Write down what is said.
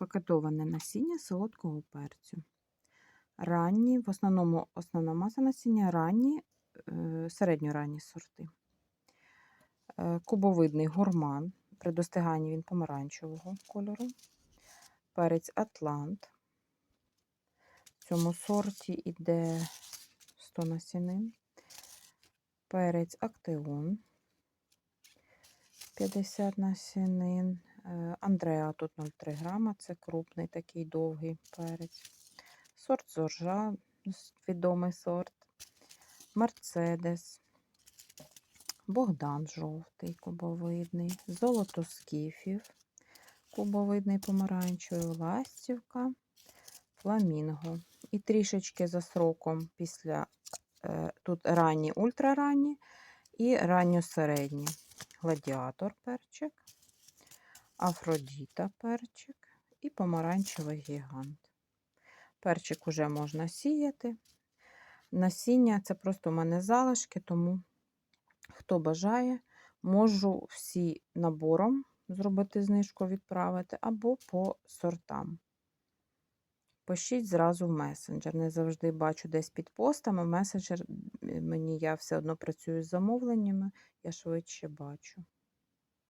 Пакетоване насіння солодкого перцю. Ранні, в основному основна маса насіння ранні, е, середньоранні сорти. Е, Кубовидний гурман. При достиганні він помаранчевого кольору. Перець Атлант. В цьому сорті йде 100 насінин. Перець Актеон. 50 насінин. Е, Андреа тут 0,3 грама. Це крупний такий довгий перець. Сорт зоржа, відомий сорт. Мерцедес. Богдан жовтий, кубовидний. Золото скіфів. Кубовидний помаранчевий. Ластівка. Фламінго. І трішечки за сроком після е, тут ранні, ультраранні і ранньосередні. Гладіатор перчик, Афродіта перчик і помаранчевий гігант. Перчик уже можна сіяти. Насіння це просто у мене залишки, тому хто бажає, можу всі набором зробити знижку, відправити або по сортам. Пишіть зразу в месенджер. Не завжди бачу десь під постами. Месенджер мені я все одно працюю з замовленнями, я швидше бачу.